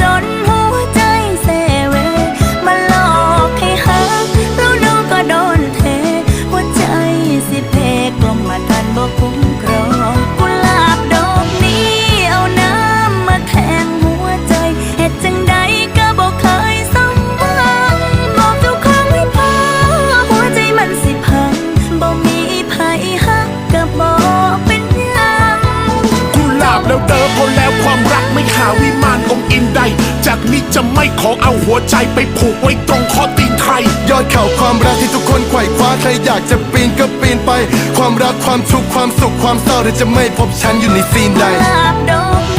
จนหัวใจเซเว มาหลอกให้หักแล้วน้องก็โดนเท หัวใจสิเพกลมมาทันบ่คุ้มครองกุหลาบดอกนี้เอาน้ำมาแทงหัวใจเหตุจังใดก็บ่เคยสมหวังบอกทุกครั้งให้พอหัวใจมันสิพังบ่มีไผหักก็บ่เป็นหยัง กุหลาบแล้วเดิมพอแล้วความรักไม่หาวิ จะไม่ขอเอาหัวใจไปผูกไว้ตรงข้อตีนใคร ยอดเข่าความรักที่ทุกคนไขว่คว้าใครอยากจะปีนก็ปีนไป ความรักความทุกข์ความสุขความเศร้าเธอจะไม่พบฉันอยู่ในซีนใดลาบดอก